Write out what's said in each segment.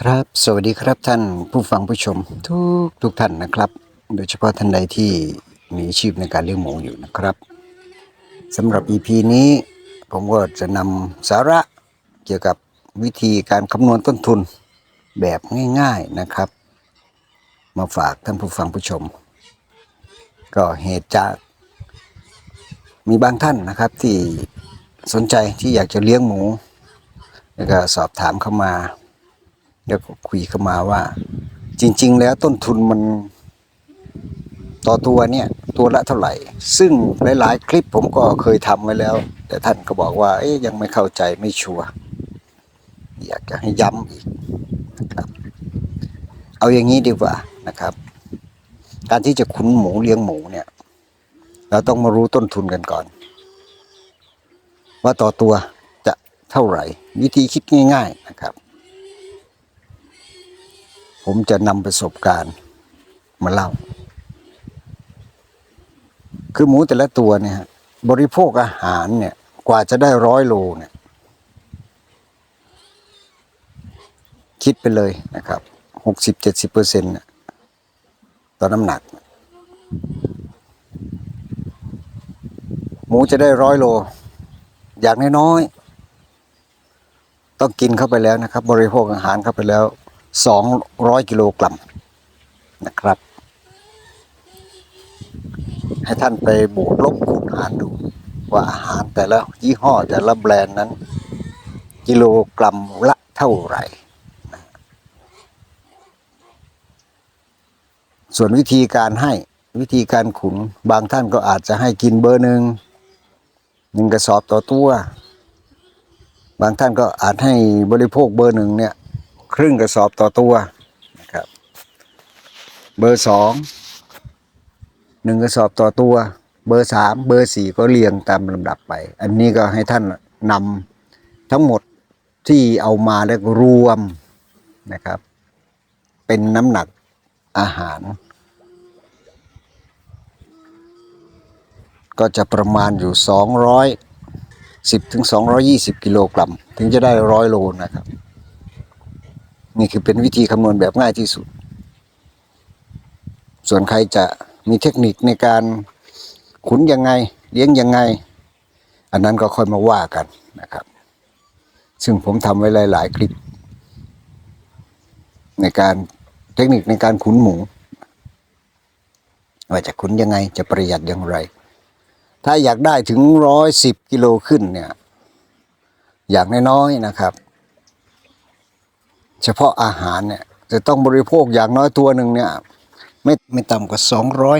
ครับ สวัสดีครับท่านผู้ฟังผู้ชมทุกทุกท่านนะครับ โดยเฉพาะท่านใดที่มีอาชีพในการเลี้ยงหมูอยู่นะครับสำหรับ EP นี้ผมก็จะนำสาระเกี่ยวกับวิธีการคำนวณต้นทุนแบบง่าย ๆนะครับ มาฝากท่านผู้ฟังผู้ชม ก็เหตุจากมีบางท่านนะครับที่สนใจที่อยากจะเลี้ยงหมู แล้วก็สอบถามเข้ามา แล้วก็คุยเข้ามาว่า จริง ๆ แล้วต้นทุนมัน ต่อตัวเนี่ย ตัวละเท่าไหร่ ซึ่งหลายๆ คลิปผมก็เคยทำไว้แล้ว แต่ท่านก็บอกว่า เอ๊ยยังไม่เข้าใจไม่ชัวร์อยากจะให้ย้ำอีกนะครับ เอาอย่างนี้ดีกว่านะครับ การที่จะขุนหมูเลี้ยงหมูเนี่ย เราต้องมารู้ต้นทุนกันก่อน ว่าต่อตัวจะเท่าไหร่ วิธีคิดง่าย ๆนะครับ ผมจะนำประสบการณ์มาเล่า คือหมูแต่ละตัวเนี่ยบริโภคอาหารเนี่ยกว่าจะได้ร้อยโลเนี่ยคิดไปเลยนะครับหกสิบเจ็ดสิบเปอร์เซ็นต์ต่อน้ำหนัก หมูจะได้ร้อยโล อย่างน้อยๆต้องกินเข้าไปแล้วนะครับ บริโภคอาหารเข้าไปแล้ว สองร้อยกิโลกรัมนะครับ ให้ท่านไปบวกลบคูณหารดูว่าอาหารแต่ละยี่ห้อแต่ละแบรนด์นั้น กิโลกรัมละเท่าไหร่นะส่วนวิธีการให้วิธีการขุนบางท่านก็อาจจะให้กินเบอร์หนึ่งหนึ่งกระสอบต่อตัว บางท่านก็อาจให้บริโภคเบอร์หนึ่งเนี่ย ครึ่งกระสอบต่อตัวนะครับเบอร์สองหนึ่งกระสอบต่อตัว เบอร์สามเบอร์สี่ก็เรียงตามลำดับไป อันนี้ก็ให้ท่านนำทั้งหมดที่เอามาแล้วรวมนะครับ เป็นน้ำหนักอาหาร ก็จะประมาณอยู่สองร้อยสิบถึงสองร้อยี่สิบกิโลกรัม ถึงจะได้ร้อยโลนะครับ นี่คือเป็นวิธีคำนวณแบบง่ายที่สุด ส่วนใครจะมีเทคนิคในการขุนยังไง เลี้ยงยังไง อันนั้นก็ค่อยมาว่ากันนะครับ ซึ่งผมทำไว้หลาย ๆ คลิป ในการเทคนิคในการขุนหมู ว่าจะขุนยังไงจะประหยัดอย่างไร ถ้าอยากได้ถึงร้อยสิบกิโลขึ้นเนี่ย อย่างน้อยๆนะครับ เฉพาะอาหารเนี่ยจะต้องบริโภคอย่างน้อยตัวหนึ่งเนี่ยไม่ไม่ต่ำกว่า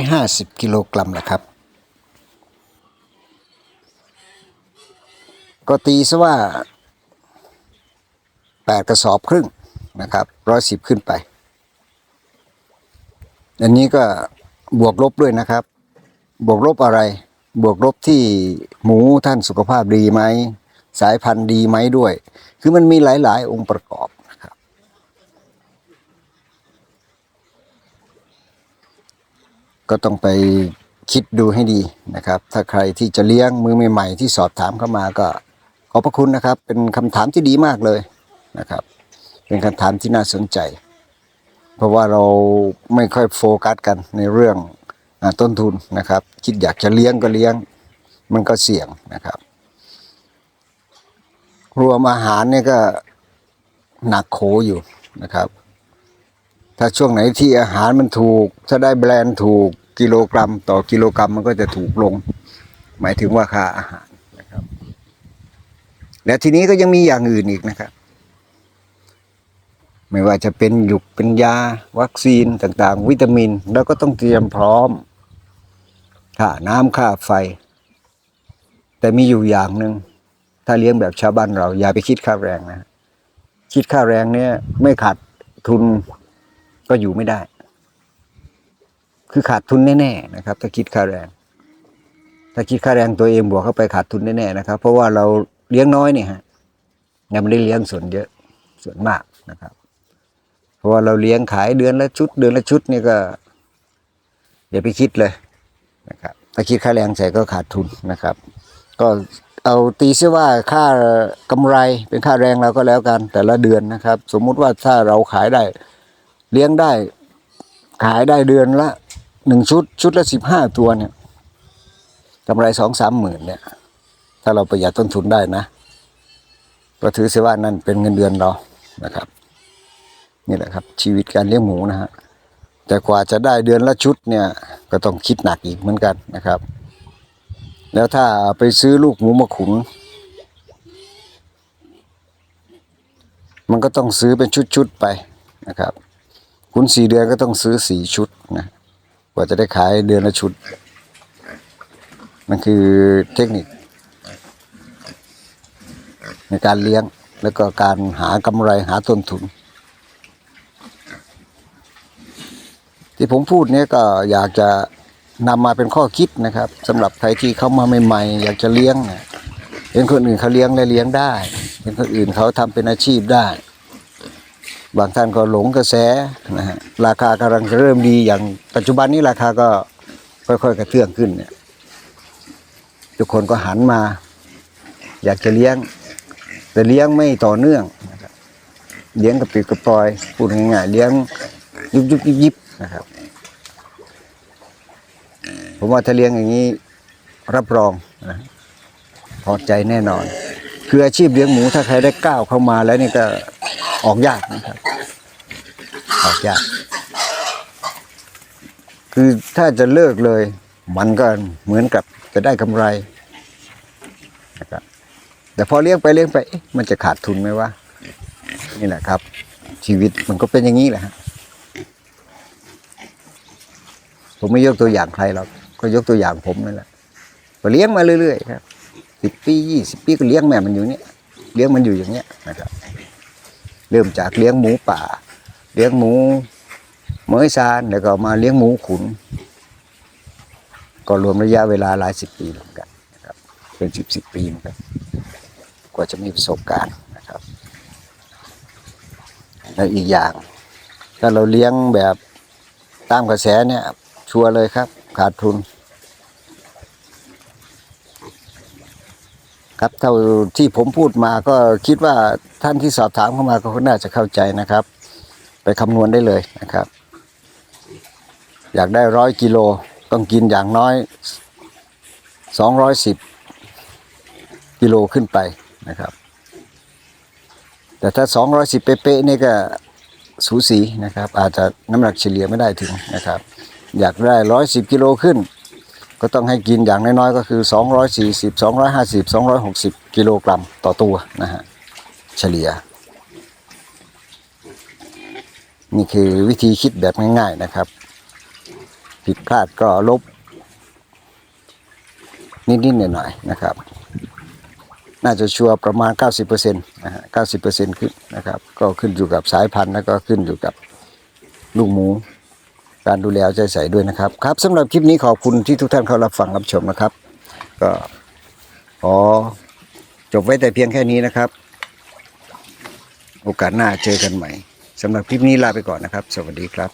250 กิโลกรัมนะครับ ก็ตีซะว่า 8 กระสอบครึ่งนะครับ110ขึ้นไป อันนี้ก็บวกลบด้วยนะครับ บวกลบอะไร บวกลบที่หมูท่านสุขภาพดีไหม สายพันธุ์ดีไหมด้วย คือมันมีหลาย ๆ องค์ประกอบนะครับ ก็ต้องไปคิดดูให้ดีนะครับ ถ้าใครที่จะเลี้ยงมือใหม่ๆที่สอบถามเข้ามาก็ขอบพระคุณนะครับ เป็นคำถามที่ดีมากเลยนะครับ เป็นคำถามที่น่าสนใจ เพราะว่าเราไม่ค่อยโฟกัสกันในเรื่องอต้นทุนนะครับ คิดอยากจะเลี้ยงก็เลี้ยง มันก็เสี่ยงนะครับ รวมอาหารเนี่ยก็หนักโขอยู่นะครับ ถ้าช่วงไหนที่อาหารมันถูก ถ้าได้แบรนด์ถูกกิโลกรัม ต่อกิโลกรัมมันก็จะถูกลง หมายถึงว่าค่าอาหารนะครับ และทีนี้ก็ยังมีอย่างอื่นอีกนะครับ ไม่ว่าจะเป็นหยุกเป็นยา วัคซีนต่างๆ วิตามิน แล้วก็ต้องเตรียมพร้อมค่าน้ำค่าไฟ แต่มีอยู่อย่างหนึ่งถ้าเลี้ยงแบบชาวบ้านเราอย่าไปคิดค่าแรงนะ คิดค่าแรงเนี่ยไม่ขาดทุน ก็อยู่ไม่ได้ คือขาดทุนแน่ๆนะครับ ถ้าคิดค่าแรง ถ้าคิดค่าแรงตัวเองบวกเข้าไปขาดทุนแน่ๆนะครับ เพราะว่าเราเลี้ยงน้อยเนี่ยฮะยังไม่ได้เลี้ยงส่วนเยอะส่วนมากนะครับ เพราะว่าเราเลี้ยงขายเดือนละชุด เดือนละชุดนี่ก็อย่าไปคิดเลยนะครับถ้าคิดค่าแรงใส่ก็ขาดทุนนะครับ ก็เอาตีเสียว่าค่ากำไรเป็นค่าแรงเราก็แล้วกันแต่ละเดือนนะครับ สมมุติว่าถ้าเราขายได้ เลี้ยงได้ ขายได้เดือนละหนึ่งชุด ชุดละสิบห้าตัวเนี่ยกำไรสองสามหมื่นเนี่ย ถ้าเราประหยัดต้นทุนได้นะก็ถือเสียว่านั่นเป็นเงินเดือนเรานะครับ นี่แหละครับ ชีวิตการเลี้ยงหมูนะฮะแต่กว่าจะได้เดือนละชุดเนี่ยก็ต้องคิดหนักอีกเหมือนกันนะครับ แล้วถ้าไปซื้อลูกหมูมาขุน มันก็ต้องซื้อเป็นชุดๆไปนะครับ ขุนสี่เดือนก็ต้องซื้อสี่ชุดนะกว่าจะได้ขายเดือนละชุด มันคือเทคนิค ในการเลี้ยงแล้วก็การหากำไรหาต้นทุน ที่ผมพูดนี่ยก็อยากจะนำมาเป็นข้อคิดนะครับสำหรับใครที่เข้ามาใหม่ๆ อยากจะเลี้ยงเห็นคนอื่นเขาเลี้ยงและเลี้ยงได้เห็นคนอื่นเขาทำเป็นอาชีพได้ บางท่านก็หลงกระแสนะฮะราคากำลังจะเริ่มดีอย่างปัจจุบันนี้ราคาก็ค่อยๆกระเตื้องขึ้นเนี่ยทุกคนก็หันมา อยากจะเลี้ยง แต่เลี้ยงไม่ต่อเนื่องเลี้ยงกระปิดกระปอยพูดง่ายๆเลี้ยงยุบยุบยิบยิบนะครับ ผมว่าถ้าเลี้ยงอย่างนี้รับรองนะพอใจแน่นอน คืออาชีพเลี้ยงหมูถ้าใครได้ก้าวเข้ามาแล้วนี่ก็ ออกยากนะครับ ออกยาก คือถ้าจะเลิกเลย มันก็เหมือนกับจะได้กำไรนะครับแต่พอเลี้ยงไปเลี้ยงไป มันจะขาดทุนไหมวะนี่แหละครับ ชีวิตมันก็เป็นอย่างนี้แหละฮะผมไม่ยกตัวอย่างใครหรอกก็ยกตัวอย่างผมนั่นแหละก็เลี้ยงมาเรื่อยๆครับสิบปียี่สิบปีก็เลี้ยงแม่มันอยู่เนี้ยเลี้ยงมันอยู่อย่างเนี้ยนะครับ เริ่มจากเลี้ยงหมูป่า เลี้ยงหมูเมยซานแล้วก็มาเลี้ยงหมูขุน ก็รวมระยะเวลาหลายสิบปีเหมือนกันนะครับเป็นสิบสิบปีเหมือนกันกว่าจะมีประสบการณ์นะครับ แล้วอีกอย่าง ถ้าเราเลี้ยงแบบตามกระแสเนี่ยชัวร์เลยครับ ขาดทุน ครับเท่าที่ผมพูดมาก็คิดว่าท่านที่สอบถามเข้ามาก็น่าจะเข้าใจนะครับ ไปคำนวณได้เลยนะครับ อยากได้ร้อยกิโลต้องกินอย่างน้อยสองร้อยสิบกิโลขึ้นไปนะครับ แต่ถ้า 210 เป๊ะๆนี่ก็สูสีนะครับ อาจจะน้ำหนักเฉลี่ยไม่ได้ถึงนะครับ อยากได้ 110 กิโลขึ้น ก็ต้องให้กินอย่างน้อยๆก็คือ 240 250 260 กิโลกรัมต่อตัวนะฮะเฉลี่ย นี่คือวิธีคิดแบบง่ายๆนะครับ ผิดพลาดก็ลบ นิดๆหน่อยๆนะครับ น่าจะชัวร์ประมาณ 90%นะฮะ90%ขึ้นนะครับ ก็ขึ้นอยู่กับสายพันธุ์แล้วก็ขึ้นอยู่กับลูกหมู การดูแลเอาใจใส่ด้วยนะครับ ครับสำหรับคลิปนี้ขอบคุณที่ทุกท่านเข้ารับฟังรับชมนะครับ ก็ขอจบไว้แต่เพียงแค่นี้นะครับ โอกาสหน้าเจอกันใหม่สำหรับคลิปนี้ลาไปก่อนนะครับ สวัสดีครับ